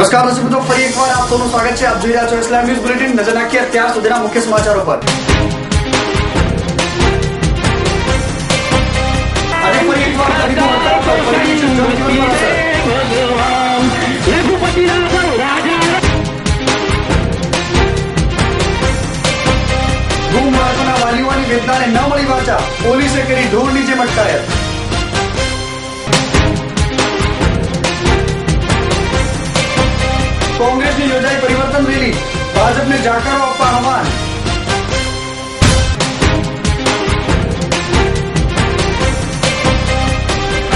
નમસ્કાર દર્શક મિત્રો, ફરી એકવાર આપ સૌનું સ્વાગત છે. આપ જોઈ રહ્યા છો ઇસ્લામ ન્યૂઝ બુલેટિન નજર નાખીએ અત્યાર સુધીના મુખ્ય સમાચારો પર. ગુમ બાળકોના વાલીઓની વેદનાને ન મળી વાચા. પોલીસે કરી ઢોરની જેમ અટકાયત. કોંગ્રેસની યોજાઈ પરિવર્તન રેલી. ભાજપને જાકારો આપવા આહવાન.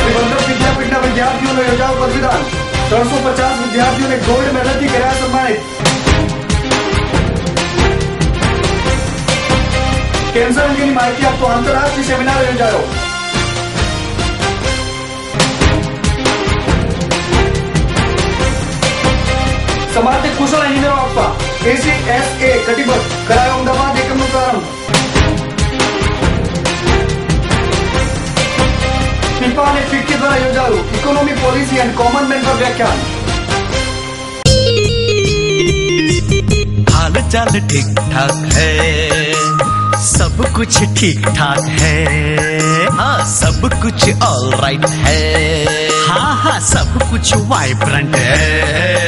નિબંધક વિદ્યાપીઠના વિદ્યાર્થીઓનો યોજાઓ પદવીદાન. ત્રણસો પચાસ વિદ્યાર્થીઓને ગોલ્ડ મેડલથી કર્યા સન્માનિત. કેન્સર અંગેની માહિતી આપતો આંતરરાષ્ટ્રીય સેમિનાર યોજાયો. સમાજને કુશળ એન્જિનિયરો આપવા એસીએસએ કટિબદ્ધ કરાયો અમદાવાદ એકમનો પ્રારંભ ફિફા અને ફિક્કી દ્વારા યોજાયું economy policy and common man પર વ્યાખ્યાન हाल चाल ठीक ठाक है सब कुछ ठीक ठाक है हाँ सब कुछ ऑल राइट है हाँ हाँ सब कुछ वाइब्रेंट है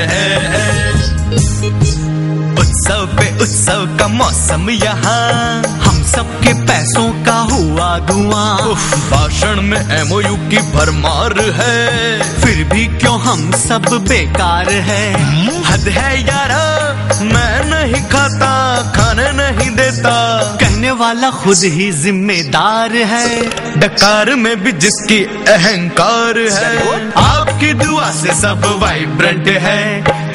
मौसम यहाँ हम सबके पैसों का हुआ धुआँ भाषण में एमओयू की भरमार है। फिर भी क्यों हम सब बेकार है? हद है यारा मैं नहीं खाता खाने नहीं देता। कहने वाला खुद ही जिम्मेदार है। डकार में भी जिसकी अहंकार है। आपकी दुआ से सब वाइब्रेंट है।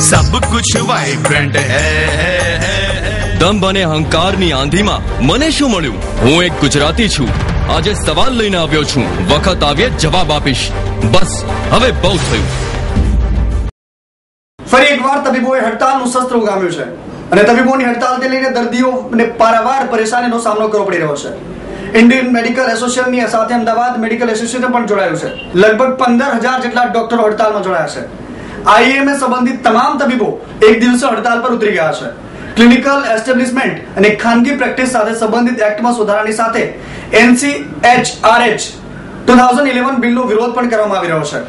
सब कुछ वाइब्रेंट है। દંભ અને અહંકારની આંધીમાં મને શું મળ્યું? હું એક ગુજરાતી છું. આજે સવાલ લઈને આવ્યો છું. વખત આવે જવાબ આપીશ. બસ, હવે બહુ થયું. ફરી એકવાર તબીબોએ હડતાલનું શસ્ત્ર ઉગામ્યું છે. અને તબીબોની હડતાલને લઈને દર્દીઓને પારાવાર પરેશાનીનો સામનો કરવો પડી રહ્યો છે. ઇન્ડિયન મેડિકલ એસોસિએશનની સાથે અમદાવાદ મેડિકલ એસોસિએશન પણ જોડાયું છે. લગભગ પંદર હજાર જેટલા ડોક્ટરો હડતાલમાં જોડાયા છે. આઈએમએ સંબંધિત તમામ તબીબો એક દિવસે હડતાલ પર ઉતરી ગયા છે. ક્લિનિકલ એસ્ટેબ્લિશમેન્ટ અને ખાનગી પ્રેક્ટિસ સાથે સંબંધિત એક્ટમાં સુધારાની સાથે એનસીએચઆરએચ ટુ થાઉઝન્ડ ઇલેવન બિલનો વિરોધ પણ કરવામાં આવી રહ્યો છે.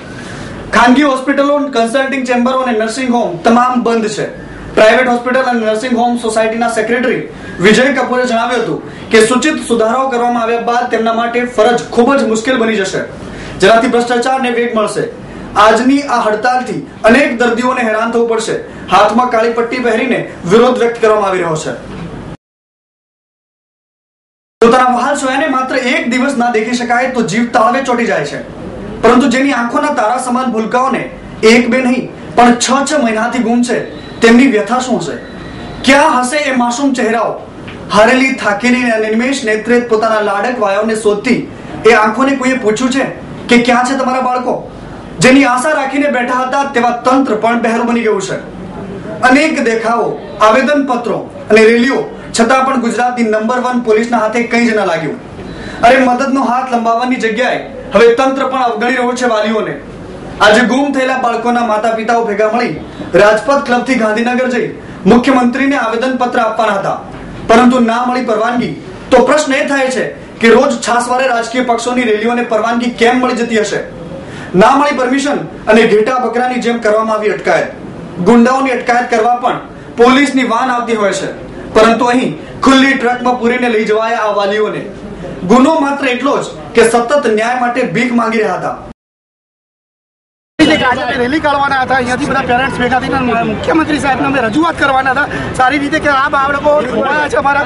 ખાનગી હોસ્પિટલો, કન્સલ્ટિંગ ચેમ્બરો અને નર્સિંગ હોમ તમામ બંધ છે. પ્રાઇવેટ હોસ્પિટલ અને નર્સિંગ હોમ સોસાયટીના સેક્રેટરી વિજય કપૂરે જણાવ્યું હતું કે સૂચિત સુધારાઓ કરવામાં આવ્યા બાદ તેમના માટે ફરજ ખૂબ જ મુશ્કેલ બની જશે. જેનાથી ભ્રષ્ટાચારને વેગ મળશે. આજની આ હડતાલથી અનેક દર્દીઓને હેરાન થવું પડશે. હાથમાં કાળી પટ્ટી પહેરીને વિરોધ વ્યક્ત કરવામાં આવી રહ્યો છે. પોતાના વહાલ સોયાને માત્ર એક દિવસ ના દેખી શકાય તો જીવ તાળવે ચોટી જાય છે. પરંતુ જેની આંખોના તારા સમાન ભૂલકાઓને એક બે નહીં, પણ છ છ મહિનાથી ગુમ છે, તેમની વ્યથા શું હશે? ક્યાં હશે એ માસૂમ ચહેરાઓ? હારેલી થાકેલી અને નિમેષ નેત્રે પોતાના લાડક વાયોને શોધતી એ આંખોને કોઈએ પૂછ્યું છે કે ક્યાં છે તમારા બાળકો? જેની આશા રાખીને બેઠા હતા તેવા તંત્ર પણ બહેરું બની ગયું છે. અનેક દેખાવો આવેદન પત્રો અને રેલીઓ છતાં પણ ગુજરાતની નંબર વન પોલીસના હાથે કંઈ જ ન લાગ્યું. અરે મદદનો હાથ લંબાવવાની જગ્યાએ હવે તંત્ર પણ અવગણી રહ્યું છે વાલીઓને. આજે ગુમ થયેલા બાળકોના માતા પિતાઓ ભેગા મળી રાજપથ ક્લબથી ગાંધીનગર જઈ મુખ્યમંત્રીને આવેદન પત્ર આપવાના હતા. પરંતુ ના મળી પરવાનગી. તો પ્રશ્ન એ થાય છે કે રોજ છાસવારે રાજકીય પક્ષોની રેલીઓને પરવાનગી કેમ મળી જતી હશે? ના મળી પરમિશન અને ઘેટા બકરાની જેમ કરવામાં આવી અટકાયત. ગુંડાઓની અટકાયત કરવા પણ પોલીસની વાન આવતી હોય છે. પરંતુ અહીં ખુલ્લી ટ્રકમાં પૂરીને લઈ જવાયા આ વાલીઓને. ગુનો માત્ર એટલો જ કે સતત ન્યાય માટે ભીખ માંગી રહ્યા હતા. રેલી કાઢવાના હતા. અહીંયાથી બધા પેરેન્ટ્સ ભેગા થઈને મુખ્યમંત્રી સાહેબને અમે રજૂઆત કરવાના હતા. સારી રીતે કે આ બાળકો ખોવાયા છે અમારા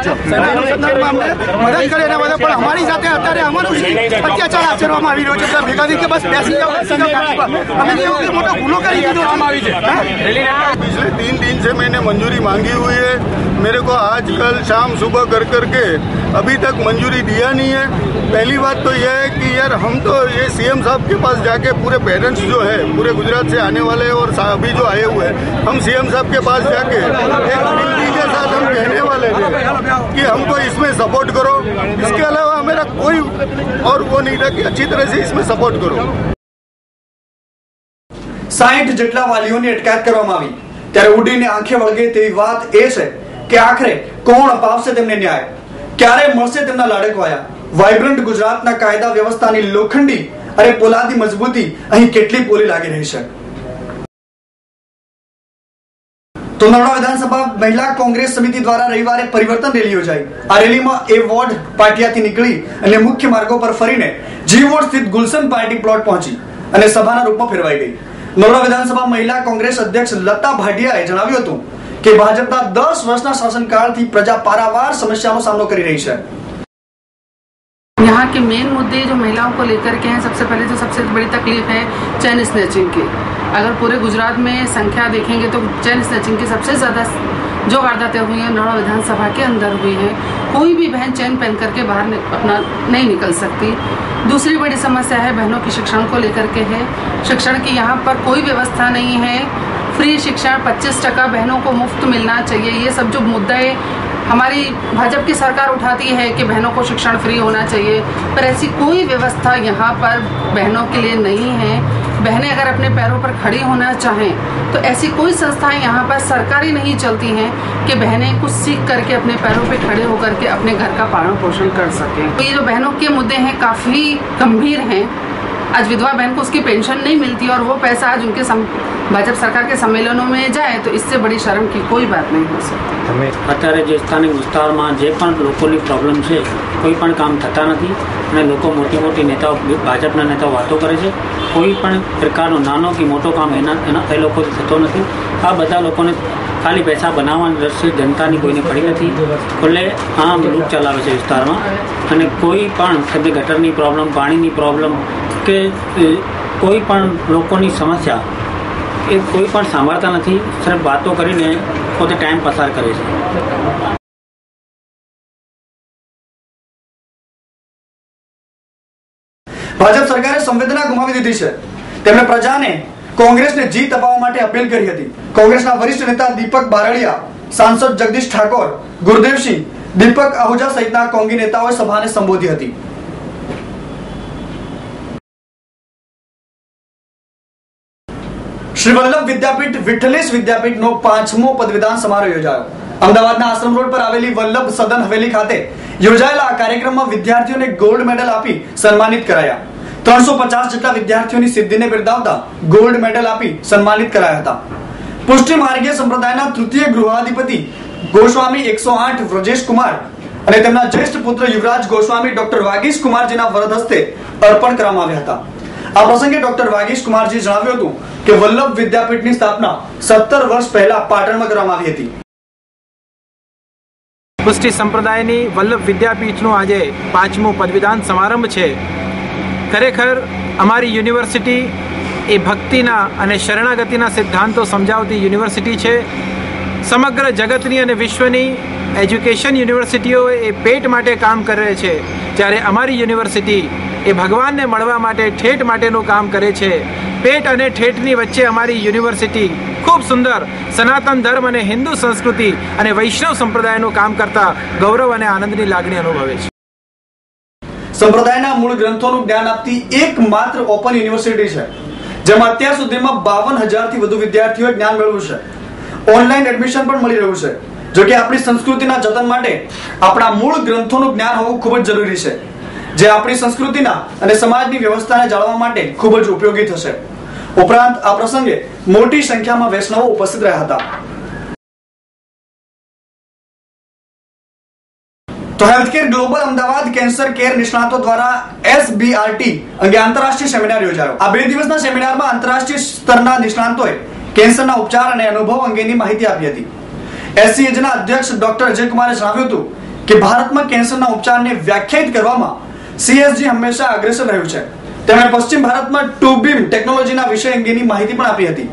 અનુસંધાનમાં અમને મદદ કરે એના બધા પણ અમારી સાથે અત્યારે અમારું અત્યાચાર આચરવામાં આવી રહ્યો છે ભેગા થઈ કે બસ બેસી જાઓ અમે એવું મોટો ગુનો કરી દીધો છે. પિછલે તીન દિન છે મેં મંજૂરી માંગી હુઈ मेरे को आज कल शाम सुबह कर कर के अभी तक मंजूरी दिया नहीं है पहली बात तो यह है कि यार हम तो ये सीएम साहब के पास जाके पूरे पेरेंट्स जो है पूरे गुजरात से आने वाले और सा- अभी जो आए हुए हैं हम सीएम साहब के पास जाके एक विनती के साथ हम कहने वाले थे कि हमको इसमें सपोर्ट करो इसके अलावा मेरा कोई और वो नहीं था कि अच्छी तरह से इसमें सपोर्ट करो સાઠ જેટલા વાલીઓની અટકાયત કરવામાં આવી ત્યારે ઉડીને આંખે વળગે તેવી વાત એ છે કે આખરે કોણ અપાવશે તેમને ન્યાય? ક્યારે મળશે તેમના લાડકવાયા વાઇબ્રન્ટ ગુજરાતના કાયદા વ્યવસ્થાની લોખંડી અને પોલાદી મજબૂતી અહીં કેટલી પોલી લાગી રહી છે? તો નરોડા વિધાનસભા મહિલા કોંગ્રેસ સમિતિ દ્વારા રવિવારે પરિવર્તન રેલી યોજાઈ. આ રેલીમાં એ વોર્ડ પાટિયાથી નીકળી અને મુખ્ય માર્ગો પર ફરીને જી વોર્ડ સ્થિત ગુલશન પાર્ટી પ્લોટ પહોંચી અને સભાના રૂપમાં ફેરવાઈ ગઈ. નરોડા વિધાનસભા મહિલા કોંગ્રેસ અધ્યક્ષ લતા ભાટિયાએ જણાવ્યું હતું કે ભાજપના દસ વર્ષના શાસનકાળથી પ્રજા પારાવાર સમસ્યાનો સામનો કરી રહી છે यहाँ के मेन मुद्दे जो महिलाओं को लेकर के हैं सबसे पहले तो सबसे बड़ी तकलीफ है चैन स्नैचिंग की अगर पूरे गुजरात में संख्या देखेंगे तो चैन स्नैचिंग की सबसे ज़्यादा जो वारदातें हुई हैं नौड़ा विधानसभा के अंदर हुई हैं कोई भी बहन चैन पहन करके बाहर नि- अपना नहीं निकल सकती दूसरी बड़ी समस्या है बहनों की शिक्षण को लेकर के है शिक्षण की यहाँ पर कोई व्यवस्था नहीं है फ्री शिक्षण 25 टका बहनों को मुफ़्त मिलना चाहिए। ये सब जो मुद्दे हमारी भाजपा की सरकार उठाती है कि बहनों को शिक्षण फ्री होना चाहिए, पर ऐसी कोई व्यवस्था यहाँ पर बहनों के लिए नहीं है। बहनें अगर अपने पैरों पर खड़ी होना चाहें तो ऐसी कोई संस्थाएँ यहाँ पर सरकारी नहीं चलती हैं कि बहनें कुछ सीख करके अपने पैरों पे खड़े होकर के अपने घर का पालन पोषण कर सकें। तो ये जो बहनों के मुद्दे हैं, काफ़ी गंभीर हैं। आज विधवा बहन को उसकी पेंशन नहीं मिलती और वो पैसा आज उनके सम, भाजपा सरकार के सम्मेलनों में जाए तो इससे बड़ी शर्म की कोई बात नहीं हो सकती અત્યારે જે સ્થાનિક વિસ્તારમાં જે પણ લોકોની પ્રોબ્લેમ છે કોઈ પણ કામ થતા નથી અને લોકો મોટી મોટી નેતાઓ, ભાજપના નેતાઓ વાતો કરે છે. કોઈ પણ પ્રકારનો નાનો કે મોટો કામ એના એના, એ લોકોથી થતો નથી. આ બધા લોકોને ખાલી પૈસા બનાવવાની દ્રષ્ટિએ જનતાની કોઈને પડી નથી. ખુલ્લે આમ લૂંટ ચલાવે છે વિસ્તારમાં. અને કોઈ પણ તમને ગટરની પ્રોબ્લેમ પાણીની પ્રોબ્લેમ કે કોઈ પણ લોકોની સમસ્યા એ કોઈ પણ સાંભળતા નથી. સિર્ફ વાતો કરીને પોતે ટાઈમ પસાર કરે છે. ભાજપ સરકારે સંવેદના ગુમાવી દીધી છે. તેમણે પ્રજાને કોંગ્રેસને જીત અપાવવા માટે અપીલ કરી હતી. કોંગ્રેસના વરિષ્ઠ નેતા દીપક બારડિયા, સાંસદ જગદીશ ઠાકોર ગુરદેવસિંહ દીપક આહુજા સહિતના કોંગી નેતાઓએ સભાને સંબોધી હતી. શ્રી વલ્લભ વિદ્યાપીઠ વિઠ્ઠલેશ વિદ્યાપીઠનો પાંચમો પદવીદાન સમારોહ યોજાયો. અમદાવાદના આશ્રમ રોડ પર આવેલી વલ્લભ સદન હવેલી ખાતે યોજાયેલા આ કાર્યક્રમમાં વિદ્યાર્થીઓને ગોલ્ડ મેડલ આપી સન્માનિત કરાયા. ત્રણસો પચાસ જેટલા વિદ્યાર્થીઓની સિદ્ધિને બિરદાવતા ગોલ્ડ મેડલ આપી સન્માનિત કરાયા હતા. પુષ્ટિ માર્ગીય સંપ્રદાયના તૃતીય ગૃહાધિપતિ ગોસ્વામી એકસો આઠ વ્રજેશ કુમાર અને તેમના જ્યેષ્ઠ પુત્ર યુવરાજ ગોસ્વામી ડોક્ટર વાગીશ કુમારજીના વરદ હસ્તે અર્પણ કરવામાં આવ્યા હતા. આ પ્રસંગે ડોક્ટર વાગીશ કુમારજી જણાવ્યું હતું કે વલ્લભ વિદ્યાપીઠની સ્થાપના સત્તર વર્ષ પહેલા પાટણમાં કરવામાં આવી હતી. પુષ્ટિ સંપ્રદાયની વલ્લભ વિદ્યાપીઠનું આજે પાંચમું પદવીદાન સમારંભ છે. ખરેખર, અમારી યુનિવર્સિટી એ ભક્તિના અને શરણાગતિના સિદ્ધાંતો સમજાવતી યુનિવર્સિટી છે. સમગ્ર જગતની અને વિશ્વની એજ્યુકેશન યુનિવર્સિટીઓ એ પેટ માટે કામ કરે છે. જ્યારે અમારી યુનિવર્સિટી એ ભગવાનને મળવા માટે ઠેઠ માટેનું કામ કરે છે. પેટ અને ઠેઠની વચ્ચે અમારી યુનિવર્સિટી ખૂબ સુંદર સનાતન ધર્મ અને હિન્દુ સંસ્કૃતિ અને વૈષ્ણવ સંપ્રદાયનું કામ કરતા ગૌરવ અને આનંદની લાગણી અનુભવે છે. સંપ્રદાયના મૂળ ગ્રંથોનું જ્ઞાન આપતી એકમાત્ર ઓપન યુનિવર્સિટી છે, જેમાં અત્યાર સુધીમાં બાવન હજારથી વધુ વિદ્યાર્થીઓએ જ્ઞાન મેળવ્યું છે. ઓનલાઈન એડમિશન પણ મળી રહ્યું છે. જો કે આપણી સંસ્કૃતિના જતન માટે આપણા મૂળ ગ્રંથોનું જ્ઞાન હોવું ખૂબ જ જરૂરી છે, જે આપણી સંસ્કૃતિના અને સમાજની વ્યવસ્થાને જાળવવા માટે ખૂબ જ ઉપયોગી થશે. ઉપરાંત આ પ્રસંગે મોટી સંખ્યામાં વૈષ્ણવો ઉપસ્થિત રહ્યા હતા. તો healthcare global Ahmedabad cancer care નિષ્ણાતો દ્વારા એસબીઆરટી અંગે આંતરરાષ્ટ્રીય સેમિનાર યોજાયો. આ બે દિવસના સેમિનારમાં આંતરરાષ્ટ્રીય સ્તરના નિષ્ણાતોએ કેન્સરના ઉપચાર અને અનુભવ અંગેની માહિતી આપી હતી. એસસીએજના અધ્યક્ષ ડોક્ટર અજય કુમારે જણાવ્યું હતું કે ભારતમાં કેન્સરના ઉપચારને વ્યાખ્યાયિત કરવામાં સીએસજી હંમેશા અગ્રેસર રહ્યું છે. તેમણે પશ્ચિમ ભારતમાં ટુબીમ ટેકનોલોજીના વિષય અંગેની માહિતી પણ આપી હતી.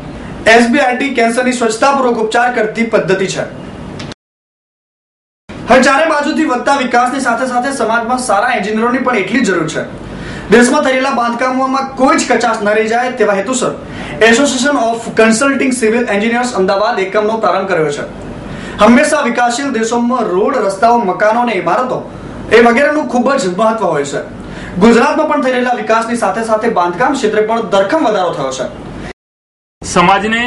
એસબીઆરટી કેન્સરની સ્વચ્છતાપૂર્વક ઉપચાર કરતી પદ્ધતિ છે. હવે ચારે બાજુથી વધતા વિકાસની સાથે સાથે સમાજમાં સારા એન્જિનિયરોની પણ એટલી જરૂર છે. દેશમાં થયેલા બાંધકામોમાં કોઈ જ કચાશ ન રહી જાય તેવા હેતુસર association of consulting civil engineers Ahmedabad એકમનો પ્રારંભ કર્યો છે. હંમેશા વિકાસશીલ દેશોમાં રોડ, રસ્તાઓ મકાનો અને ઇમારતો એ વગેરેનું ખૂબ જ મહત્વ હોય છે. ગુજરાતમાં પણ થઈ રહેલા વિકાસની સાથે સાથે બાંધકામ ક્ષેત્રે પણ ધરખમ વધારો થયો છે. સમાજને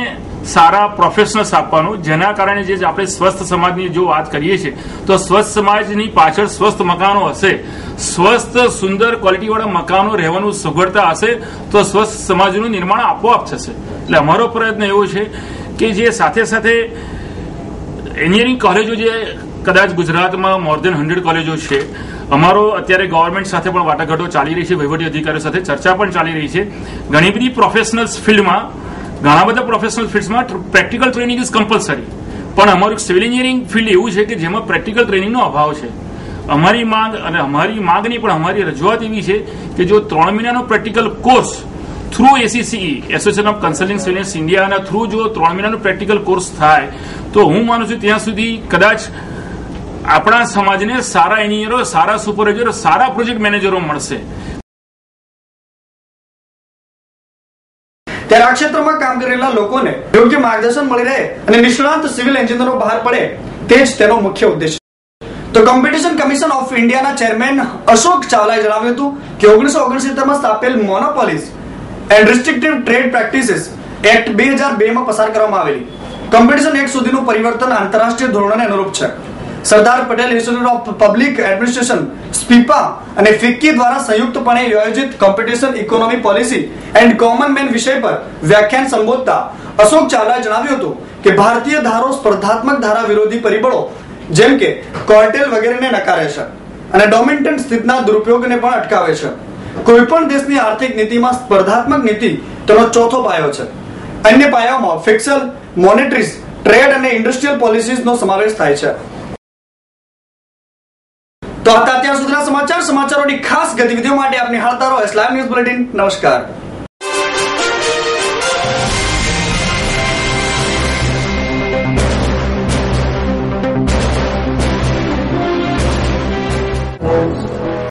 સારા પ્રોફેશનલ્સ આપવાનું, જેના કારણે જે આપણે સ્વસ્થ સમાજની જો વાત કરીએ છીએ, તો સ્વસ્થ સમાજની પાછળ સ્વસ્થ મકાનો હશે. સ્વસ્થ, સુંદર ક્વોલિટીવાળા મકાનો રહેવાનું સગવડતા હશે, તો સ્વસ્થ સમાજનું નિર્માણ આપોઆપ થશે. એટલે અમારો પ્રયત્ન એવો છે કે જે સાથે સાથે એન્જિનિયરિંગ કોલેજો જે કદાચ ગુજરાતમાં મોર દેન હંડ્રેડ કોલેજો છે, અમારો અત્યારે ગવર્મેન્ટ સાથે પણ વાટાઘાટો ચાલી રહી છે, વહીવટી અધિકારીઓ સાથે ચર્ચા પણ ચાલી રહી છે. ઘણી બધી પ્રોફેશનલ્સ ફિલ્ડમાં ઘણા બધા પ્રોફેશનલ ફિલ્ડમાં પ્રેક્ટિકલ ટ્રેનિંગ ઇઝ કમ્પલસરી પણ અમારું સિવિલ એન્જિનિયરિંગ ફિલ્ડ એવું છે કે જેમાં પ્રેક્ટિકલ ટ્રેનિંગનો અભાવ છે. અમારી માંગ અને અમારી માંગ નહીં પણ અમારી રજૂઆત એવી છે કે જો ત્રણ મહિનાનો practical course through ACCE association of consulting civilians ઇન્ડિયાના થ્રુ જો ત્રણ મહિનાનો પ્રેક્ટિકલ કોર્સ થાય, તો હું માનું છું ત્યાં સુધી કદાચ આપણા સમાજને સારા એન્જિનિયરો સારા સુપરવાઇઝરો સારા પ્રોજેક્ટ મેનેજરો મળશે. ત્યારે આ ક્ષેત્રમાં કામ કરેલા લોકોને યોગ્ય માર્ગદર્શન મળી રહે અને નિષ્ણાંત સિવિલ એન્જિનિયરો બહાર પડે, તે જ તેનો મુખ્ય ઉદ્દેશ. તો કોમ્પિટિશન કમિશન ઓફ ઇન્ડિયાના ચેરમેન અશોક ચાવલાએ જણાવ્યું હતું કે ઓગણીસો ઓગણસિત્તેરમાં સ્થાપેલ monopolies and restrictive trade practices act બે હજાર બે માં પસાર કરવામાં આવેલી. કોમ્પિટિશન એક્ટ સુધીનું પરિવર્તન આંતરરાષ્ટ્રીય ધોરણોને અનુરૂપ છે. Sardar Patel institute of public administration SPIPA અને ફિક્કી દ્વારા સંયુક્તપણે આયોજિત competition economy policy and common man વિષય પર વ્યાખ્યાન સંબોધતા અશોક ચાવલાએ જણાવ્યું હતું કે ભારતીય ધારો સ્પર્ધાત્મક ધારા વિરોધી પરિબળો, જેમ કે કોર્ટેલ વગેરેને નકારે છે અને ડોમિન્ટન સ્થિતિના દુરુપયોગને પણ અટકાવે છે. કોઈ પણ દેશની આર્થિક નીતિમાં સ્પર્ધાત્મક નીતિ તેનો ચોથો પાયો છે. અન્ય પાયાઓમાં ફિક્સલ મોનેટરીઝ ટ્રેડ અને ઇન્ડસ્ટ્રીયલ પોલિસીઝનો સમાવેશ થાય છે. તો હતા ત્યાં સુધીના સમાચાર, સમાચારોની ખાસ ગતિવિધિઓ માટે આપની હાલતા રહો. Islam news bulletin. નમસ્કાર.